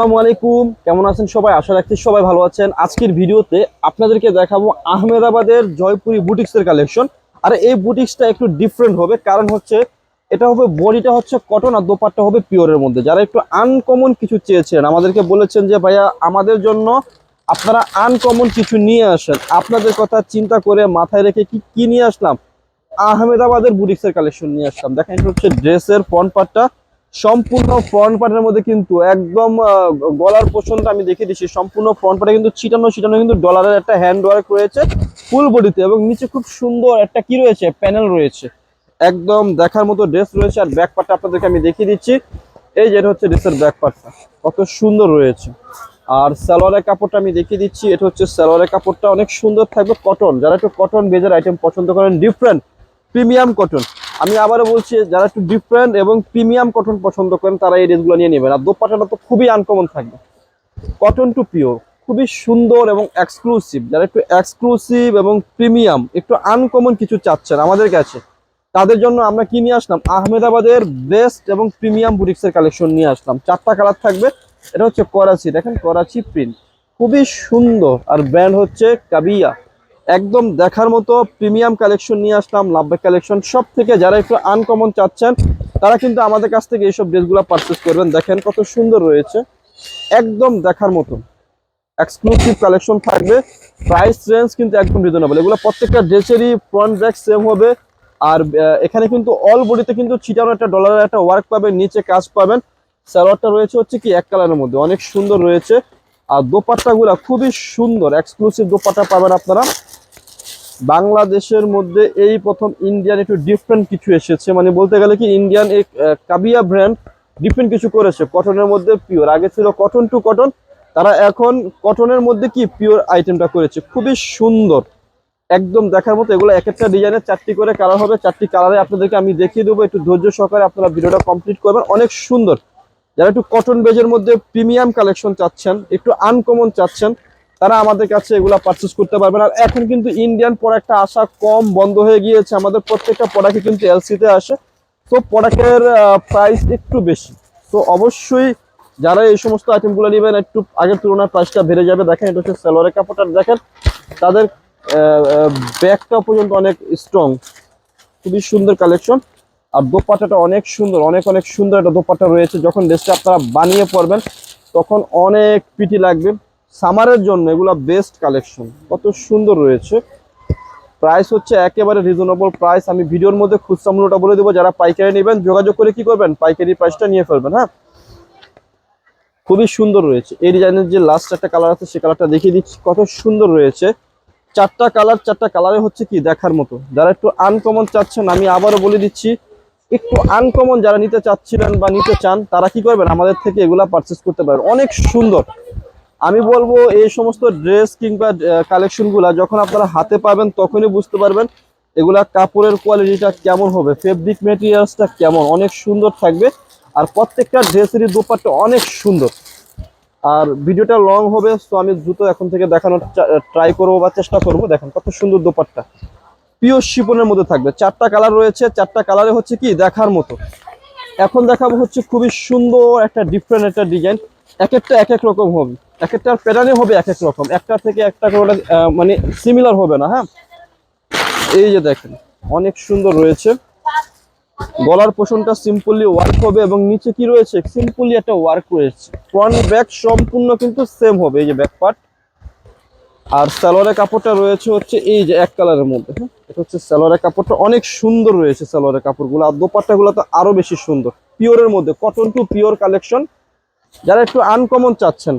আসসালামু আলাইকুম। কেমন আছেন সবাই? আশা রাখছি সবাই ভালো আছেন। আজকের ভিডিওতে আপনাদেরকে দেখাবো আহমেদাবাদের জয়পুরি বুটিক্সের কালেকশন। আর এই বুটিক্সটা একটু ডিফারেন্ট হবে। কারণ হচ্ছে, এটা হবে বডিটা হচ্ছে কটন আর দোপাট্টা হবে পিওরের মধ্যে। যারা একটু আনকমন কিছু চেয়েছেন আমাদেরকে বলেছেন যে, ভাইয়া, আমাদের জন্য আপনারা আনকমন কিছু নিয়ে আসেন। আপনাদের কথা চিন্তা করে মাথায় রেখে কি কি নিয়ে আসলাম? আহমেদাবাদের বুটিক্সের কালেকশন নিয়ে আসলাম। দেখেন হচ্ছে ড্রেসের ফ্রন্ট পার্টটা সম্পূর্ণ ফ্রন্ট পার্টের মধ্যে কিন্তু একদম গলার পোষণটা আমি দেখে দিচ্ছি। সম্পূর্ণ ফ্রন্ট পার্টে কিন্তু ছিটানো ছিটানো কিন্তু ডলারের একটা হ্যান্ড ওয়ার্ক রয়েছে ফুল বডিতে এবং নিচে খুব সুন্দর একটা কি রয়েছে? প্যানেল রয়েছে। একদম দেখার মতো ড্রেস রয়েছে আর ব্যাক পার্টটা আপনাদেরকে আমি দেখিয়ে দিচ্ছি। এই যেটা হচ্ছে ড্রেসের ব্যাক পার্টটা কত সুন্দর রয়েছে। আর সালোয়ারের কাপড়টা আমি দেখিয়ে দিচ্ছি। এটা হচ্ছে সালোয়ারের কাপড়টা অনেক সুন্দর থাকবে। কটন যারা একটু কটন বেজের আইটেম পছন্দ করেন ডিফারেন্ট প্রিমিয়াম কটন আমি আবারও বলছি, যারা একটু ডিফারেন্ট এবং প্রিমিয়াম কটন পছন্দ করেন, তারা এই ড্রেসগুলো নিয়ে নেবেন। আর দোপাটাটা তো খুবই আনকমন থাকবে। কটন টু পিওর খুবই সুন্দর এবং এক্সক্লুসিভ যারা একটু এক্সক্লুসিভ এবং প্রিমিয়াম একটু আনকমন কিছু চাচ্ছেন আমাদের কাছে, তাদের জন্য আমরা কি নিয়ে আসলাম? আহমেদাবাদের বেস্ট এবং প্রিমিয়াম বুটিক্সের কালেকশন নিয়ে আসলাম। চারটা কালার থাকবে। এটা হচ্ছে করাচি। দেখেন করাচি প্রিন্ট খুবই সুন্দর। আর ব্র্যান্ড হচ্ছে কাবিয়া। একদম দেখার মতো প্রিমিয়াম কালেকশন নিয়ে আসলাম, লাভবাই কালেকশন। সব থেকে যারা একটু আনকমন চাচ্ছেন, তারা কিন্তু আমাদের কাছ থেকে এইসব ড্রেসগুলো পারচেস করবেন। দেখেন কত সুন্দর রয়েছে। একদম দেখার মতো। এক্সক্লুসিভ কালেকশন থাকবে। প্রাইস রেঞ্জ কিন্তু একদম রিজনেবল এগুলো প্রত্যেকটা ড্রেসেরই ফ্রন্ট ব্যাক সেম হবে। আর এখানে কিন্তু অল বডিতে কিন্তু ছিটানো একটা ডলারের একটা ওয়ার্ক পাবেন, নিচে কাজ পাবেন। স্যালোয়ারটা রয়েছে হচ্ছে কি এক কালারের মধ্যে। অনেক সুন্দর রয়েছে। আর দোপাট্টাগুলা খুবই সুন্দর। এক্সক্লুসিভ দোপাট্টা পাবেন আপনারা। বাংলাদেশের মধ্যে এই প্রথম ইন্ডিয়ান একটু ডিফারেন্ট কিছু এসেছে। মানে বলতে গেলে কি Indian ah, Kabiya brand different কিছু করেছে। কটনের মধ্যে পিওর আগে ছিল কটন টু কটন তারা এখন কটনের মধ্যে কি পিওর আইটেমটা করেছে? খুবই সুন্দর। একদম দেখার মতো এগুলো এক একটা ডিজাইনের চারটি করে কালার হবে চারটি কালারে আপনাদেরকে আমি দেখিয়ে দেবো। একটু ধৈর্য সহকারে আপনারা ভিডিওটা কমপ্লিট করবেন। অনেক সুন্দর। যারা একটু কটন বেজের মধ্যে প্রিমিয়াম কালেকশন চাচ্ছেন একটু আনকমন চাচ্ছেন তারা আমাদের কাছে এগুলো পারচেস করতে পারবেন আর এখন কিন্তু ইন্ডিয়ান প্রোডাক্টটা আসা কম বন্ধ হয়ে গিয়েছে। আমাদের প্রত্যেকটা প্রোডাক্টই কিন্তু এলসিতে আসে। তো প্রোডাক্টের প্রাইস একটু বেশি। তো অবশ্যই যারা এই সমস্ত আইটেমগুলো নেবেন, একটু আগের তুলনায় প্রাইসটা বেড়ে যাবে। দেখেন, এটা হচ্ছে সালোয়ারের কাপড়টা দেখেন তাদের ব্যাগটা পর্যন্ত অনেক স্ট্রং খুবই সুন্দর কালেকশন আর দোপাট্টাটা অনেক সুন্দর, অনেক অনেক সুন্দর একটা দোপাট্টা রয়েছে। যখন ড্রেসটা আপনারা বানিয়ে পরবেন, তখন অনেক পিটি লাগবে। সামারের জন্য এগুলা বেস্ট কালেকশন কত সুন্দর রয়েছে। প্রাইস হচ্ছে একেবারে রিজনেবল প্রাইস আমি ভিডিওর মধ্যে খুচরা মূল্যটা বলে দেবো। যারা পাইকারি নেবেন, যোগাযোগ করে কি করবেন? পাইকারি প্রাইসটা নিয়ে ফেলবেন হ্যাঁ? খুবই সুন্দর রয়েছে। এই ডিজাইনের যে লাস্ট একটা কালার আছে, সে কালারটা দেখিয়ে দিচ্ছি। কত সুন্দর রয়েছে। চারটা কালার চারটা কালারে হচ্ছে কি? দেখার মতো। যারা একটু আনকমন চাচ্ছেন, আমি আবারও বলে দিচ্ছি, একটু আনকমন যারা নিতে চাচ্ছিলেন বা নিতে চান, তারা কি করবেন? আমাদের থেকে এগুলা পারচেস করতে পারবেন অনেক সুন্দর। আমি বলব এই সমস্ত ড্রেস কিংবা কালেকশনগুলা যখন আপনারা হাতে পাবেন, তখনই বুঝতে পারবেন এগুলা কাপড়ের কোয়ালিটিটা কেমন হবে ফেব্রিক মেটেরিয়ালসটা কেমন, অনেক সুন্দর থাকবে। আর প্রত্যেকটা ড্রেসেরই দোপাট্টা অনেক সুন্দর। আর ভিডিওটা লং হবে তো আমি দ্রুত এখন থেকে দেখানোর ট্রাই করব বা চেষ্টা করব। দেখেন কত সুন্দর দোপাট্টা। পিওর শিপনের মধ্যে থাকবে। চারটা কালার রয়েছে, চারটা কালারে হচ্ছে কি? দেখার মতো। এখন দেখাবো হচ্ছে খুবই সুন্দর একটা ডিফারেন্ট একটা ডিজাইন এক একটা এক এক রকম হবে। এক একটা প্যাটার্নে হবে এক এক রকম। একটা থেকে একটা করে মানে সিমিলার হবে না হ্যাঁ? এই যে দেখেন, অনেক সুন্দর রয়েছে। গলার পোষণটা সিম্পলি ওয়ার্ক হবে এবং নিচে কি রয়েছে? সিম্পলি একটা ওয়ার্ক রয়েছে। ফ্রন্ট ব্যাক সম্পূর্ণ কিন্তু সেম হবে, এই যে ব্যাক পার্ট আর স্যালোয়ারের কাপড়টা রয়েছে হচ্ছে এই যে এক কালারের মধ্যে হ্যাঁ? এটা হচ্ছে সালোয়ারের কাপড়টা অনেক সুন্দর রয়েছে সালোয়ারের কাপড়গুলো। আর দোপাট্টাগুলো তো আরও বেশি সুন্দর। পিওরের মধ্যে কটন টু পিওর কালেকশন যারা একটু আনকমন চাচ্ছেন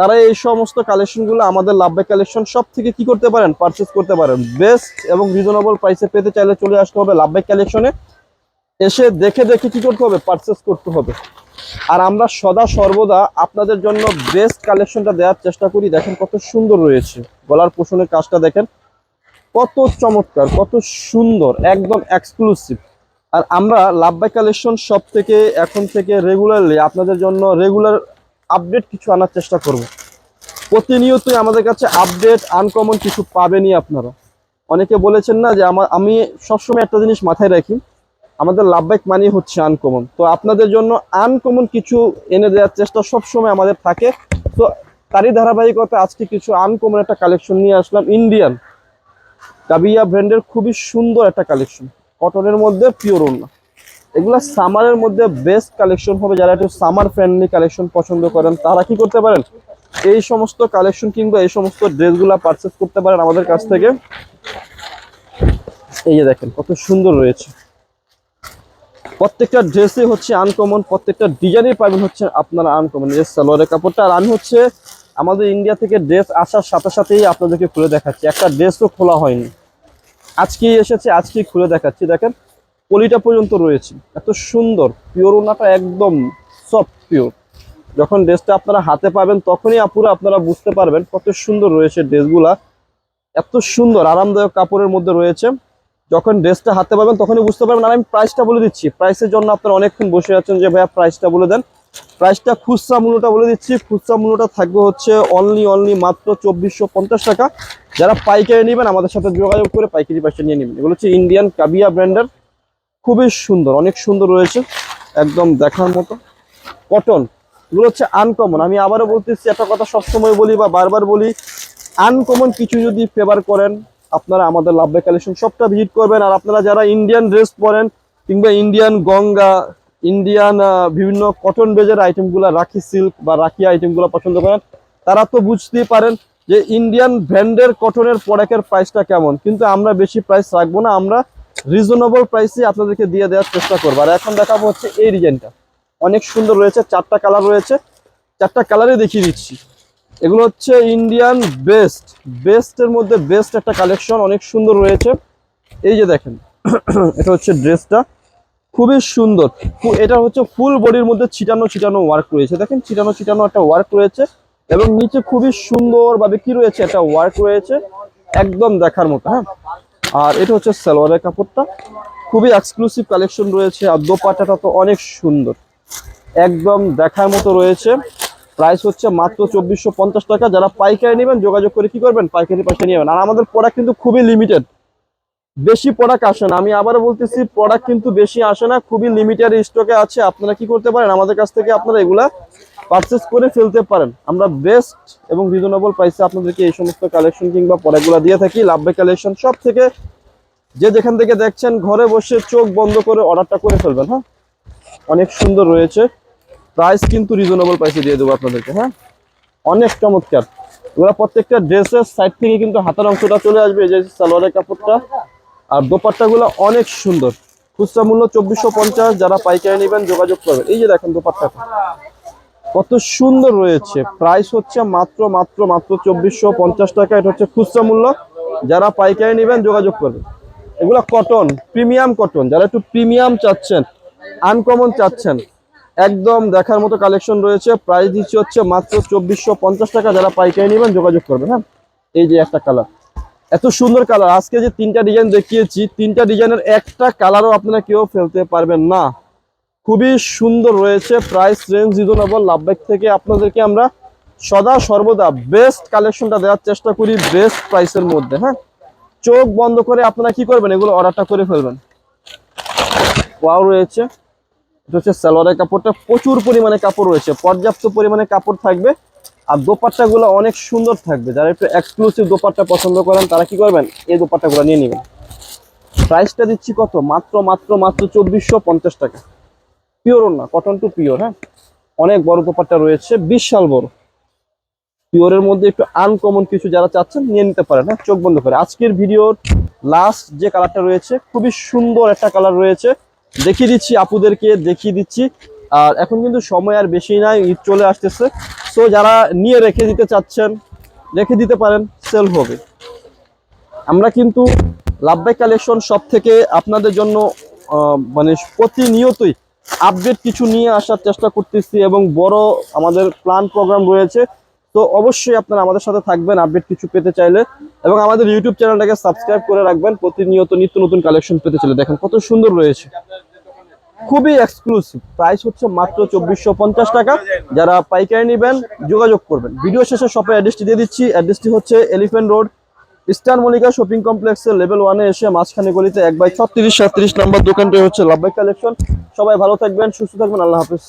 তারা এই সমস্ত কালেকশনগুলো আমাদের লাভবাই কালেকশন সব থেকে কি করতে পারেন? পারচেস করতে পারেন। বেস্ট এবং রিজনেবল প্রাইসে পেতে চাইলে চলে আসতে হবে লাভবাই কালেকশনে এসে দেখে দেখে কি করতে হবে? পারচেস করতে হবে। আর আমরা সদা সর্বদা আপনাদের জন্য বেস্ট কালেকশনটা দেওয়ার চেষ্টা করি। দেখেন কত সুন্দর রয়েছে। গলার পোষণের কাজটা দেখেন। কত চমৎকার, কত সুন্দর, একদম এক্সক্লুসিভ আর আমরা লাভবাই কালেকশন সব থেকে এখন থেকে রেগুলারলি আপনাদের জন্য রেগুলার আপডেট কিছু আনার চেষ্টা করব। প্রতিনিয়তই আমাদের কাছে আপডেট আনকমন কিছু পাবেনই আপনারা। অনেকে বলেছেন না যে আমার আমি সবসময় একটা জিনিস মাথায় রাখি, আমাদের লাভ বাইক মানি হচ্ছে আনকমন তো আপনাদের জন্য আনকমন কিছু এনে দেওয়ার চেষ্টা সবসময় আমাদের থাকে। তো তারই ধারাবাহিকতা আজকে কিছু আনকমন একটা কালেকশন নিয়ে আসলাম ইন্ডিয়ান কাবিয়া ব্র্যান্ডের খুবই সুন্দর একটা কালেকশন কটনের মধ্যে পিওর ওড়না। এগুলা সামারের মধ্যে বেস্ট কালেকশন হবে। যারা একটু সামার ফ্রেন্ডলি কালেকশন পছন্দ করেন, তারা কি করতে পারেন? এই সমস্ত কালেকশন কিংবা এই সমস্ত ড্রেসগুলা পারচেস করতে পারেন আমাদের কাছ থেকে। এই যে দেখেন, কত সুন্দর রয়েছে। প্রত্যেকটা ড্রেসই হচ্ছে আনকমন প্রত্যেকটা ডিজাইনই পাবেন হচ্ছে আপনারা আনকমন এই সালোয়ারের কাপড়টা, আর আমি হচ্ছে আমাদের ইন্ডিয়া থেকে ড্রেস আসার সাথে সাথেই আপনাদেরকে খুলে দেখাচ্ছি। একটা ড্রেসও খোলা হয়নি। আজকেই এসেছে, আজকেই খুলে দেখাচ্ছি, দেখেন। পলিটা পর্যন্ত রয়েছে। এত সুন্দর পিওর ওনাটা একদম সফট পিওর যখন ড্রেসটা আপনারা হাতে পাবেন, তখনই আপুরা আপনারা বুঝতে পারবেন কত সুন্দর রয়েছে ড্রেসগুলা। এত সুন্দর, আরামদায়ক কাপড়ের মধ্যে রয়েছে। যখন ড্রেসটা হাতে পাবেন, তখনই বুঝতে পারবেন। আর আমি প্রাইসটা বলে দিচ্ছি। প্রাইসের জন্য আপনারা অনেকক্ষণ বসে আছেন যে, ভাইয়া প্রাইসটা বলে দেন। প্রাইসটা খুচরা মূল্যটা বলে দিচ্ছি। খুচরা মূল্যটা থাকবে হচ্ছে অনলি অনলি মাত্র চব্বিশশো পঞ্চাশ টাকা। যারা পাইকারি নেবেন, আমাদের সাথে যোগাযোগ করে পাইকারি পয়সা নিয়ে নেবেন। এগুলো হচ্ছে ইন্ডিয়ান কাবিয়া ব্র্যান্ডের খুবই সুন্দর, অনেক সুন্দর রয়েছে, একদম দেখার মতো। কটন এগুলো হচ্ছে আনকমন আমি আবারও বলতেছি, একটা কথা সবসময় বলি বা বারবার বলি আনকমন কিছু যদি ফেভার করেন, আপনারা আমাদের লাভবে কালেকশন সবটা ভিজিট করবেন। আর আপনারা যারা ইন্ডিয়ান ড্রেস পরেন, কিংবা ইন্ডিয়ান গঙ্গা ইন্ডিয়ান বিভিন্ন কটন বেজের আইটেমগুলো রাখি সিল্ক বা রাখি আইটেমগুলো পছন্দ করেন, তারা তো বুঝতেই পারেন যে ইন্ডিয়ান ব্র্যান্ডের কটনের প্রোডাক্টের প্রাইসটা কেমন। কিন্তু আমরা বেশি প্রাইস রাখব না, আমরা রিজনেবল প্রাইসে আপনাদেরকে দিয়ে দেওয়ার চেষ্টা করব। আর এখন দেখাবো হচ্ছে এই ডিজাইনটা। অনেক সুন্দর রয়েছে, চারটা কালার রয়েছে। চারটা কালারই দেখিয়ে দিচ্ছি। এগুলো হচ্ছে ইন্ডিয়ান বেস্ট বেস্টের মধ্যে বেস্ট একটা কালেকশন অনেক সুন্দর রয়েছে। এই যে দেখেন, এটা হচ্ছে ড্রেসটা। খুবই সুন্দর। এটা হচ্ছে ফুল বডির মধ্যে ছিটানো ছিটানো ওয়ার্ক রয়েছে। দেখেন, ছিটানো ছিটানো একটা ওয়ার্ক রয়েছে। এবং নিচে খুবই সুন্দরভাবে কি রয়েছে? একটা ওয়ার্ক রয়েছে। একদম দেখার মতো হ্যাঁ? আর এটা হচ্ছে সালোয়ারের কাপড়টা। খুবই এক্সক্লুসিভ কালেকশন রয়েছে আর দোপাট্টাটা তো অনেক সুন্দর। একদম দেখার মতো রয়েছে। প্রাইস হচ্ছে মাত্র চব্বিশশো পঞ্চাশ টাকা। যারা পাইকারি নেবেন, যোগাযোগ করে কি করবেন? পাইকারি পয়সা নিয়ে আর আমাদের প্রোডাক্ট কিন্তু খুবই লিমিটেড বেশি প্রোডাক্ট আসে না। আমি আবারও বলতেছি প্রোডাক্ট কিন্তু বেশি আসে না। খুবই লিমিটেড স্টকে আছে। আপনারা কি করতে পারেন? আমাদের কাছ থেকে আপনারা এগুলা পারচেস করে ফেলতে পারেন। আমরা বেস্ট এবং রিজনেবল প্রাইসে আপনাদেরকে এই সমস্ত কালেকশন কিংবা প্রোডাক্টগুলো দিয়ে থাকি। লাভবে কালেকশন সব থেকে যে যেখান থেকে দেখছেন, ঘরে বসে চোখ বন্ধ করে অর্ডারটা করে ফেলবেন হ্যাঁ? অনেক সুন্দর রয়েছে। প্রাইস কিন্তু রিজনেবল প্রাইসে দিয়ে দেবো আপনাদেরকে হ্যাঁ? অনেক চমৎকার। এগুলো প্রত্যেকটা ড্রেসের সাইড থেকে কিন্তু হাতের অংশটা চলে আসবে, এই যে সালোয়ারের কাপড়টা। আর দোপাট্টাগুলো অনেক সুন্দর। খুচরা মূল্য চব্বিশশো পঞ্চাশ, যারা পাইকারি নেবেন যোগাযোগ করবেন। এই যে দেখেন দোপাট্টাটা। কত সুন্দর রয়েছে। প্রাইস হচ্ছে মাত্র মাত্র মাত্র চব্বিশশো পঞ্চাশ টাকা। এটা হচ্ছে খুচরা মূল্য। যারা পাইকারি নেবেন, যোগাযোগ করবেন। এগুলো কটন প্রিমিয়াম কটন যারা একটু প্রিমিয়াম চাচ্ছেন আনকমন চাচ্ছেন, একদম দেখার মতো কালেকশন রয়েছে। প্রাইস দিচ্ছি হচ্ছে মাত্র চব্বিশশো পঞ্চাশ টাকা। যারা পাইকারি নেবেন, যোগাযোগ করবেন হ্যাঁ? এই যে একটা কালার এত সুন্দর কালার আজকে যে তিনটা ডিজাইন দেখিয়েছি, তিনটা ডিজাইনের একটা কালারও আপনারা কেউ ফেলতে পারবেন না। খুবই সুন্দর রয়েছে প্রাইস রেঞ্জ রিজনেবল লাভব্যাক থেকে আপনাদেরকে আমরা সদা সর্বদা বেস্ট কালেকশনটা দেওয়ার চেষ্টা করি বেস্ট প্রাইসের মধ্যে হ্যাঁ? চোখ বন্ধ করে আপনারা কি করবেন? এগুলো অর্ডারটা করে ফেলবেন। ওয়াও রয়েছে। এটা হচ্ছে সালোয়ারের কাপড়টা। প্রচুর পরিমাণে কাপড় রয়েছে। পর্যাপ্ত পরিমাণে কাপড় থাকবে। আর দোপাট্টাগুলো অনেক সুন্দর থাকবে। যারা একটু এক্সক্লুসিভ দোপাট্টা পছন্দ করেন, তারা কি করবেন? এই দোপাট্টাগুলো নিয়ে নেবেন। প্রাইসটা দিচ্ছি কত? মাত্র মাত্র মাত্র চব্বিশশো পঞ্চাশ টাকা। পিওর না কটন টু পিওর হ্যাঁ? অনেক বড় দোপাট্টা রয়েছে, বিশাল বড়। পিওরের মধ্যে একটু আনকমন কিছু যারা চাচ্ছেন, নিয়ে নিতে পারেন হ্যাঁ? চোখ বন্ধ করে। আজকের ভিডিওর লাস্ট যে কালারটা রয়েছে, খুবই সুন্দর একটা কালার রয়েছে। দেখিয়ে দিচ্ছি আপুদেরকে, দেখিয়ে দিচ্ছি। আর এখন কিন্তু সময় আর বেশি নাই, ঈদ চলে আসতেছে। সো যারা নিয়ে রেখে দিতে চাচ্ছেন, রেখে দিতে পারেন সেল হবে। আমরা কিন্তু লাভবাই কালেকশন সব থেকে আপনাদের জন্য মানে প্রতিনিয়তই আপডেট কিছু নিয়ে আসার চেষ্টা করতেছি এবং বড় আমাদের প্ল্যান প্রোগ্রাম রয়েছে। তো অবশ্যই আপনারা আমাদের সাথে থাকবেন আপডেট কিছু পেতে চাইলে। এবং আমাদের ইউটিউব চ্যানেলটাকে সাবস্ক্রাইব করে রাখবেন, প্রতিনিয়ত নিত্য নতুন কালেকশন পেতে চাইলে। দেখেন কত সুন্দর রয়েছে। খুবই এক্সক্লুসিভ প্রাইস হচ্ছে মাত্র চব্বিশশো পঞ্চাশ টাকা। যারা পাইকারি নেবেন, যোগাযোগ করবেন। ভিডিও শেষে শপের অ্যাড্রেসটি দিয়ে দিচ্ছি। অ্যাড্রেসটি হচ্ছে elephant road star Mallika shopping কমপ্লেক্সের লেভেল ওয়ানে এসে মাঝখানে গলিতে এক বাই ছত্রিশ সাতত্রিশ নম্বর দোকানটি হচ্ছে লাভবাই কালেকশন। সবাই ভালো থাকবেন, সুস্থ থাকবেন, আল্লাহ হাফিজ।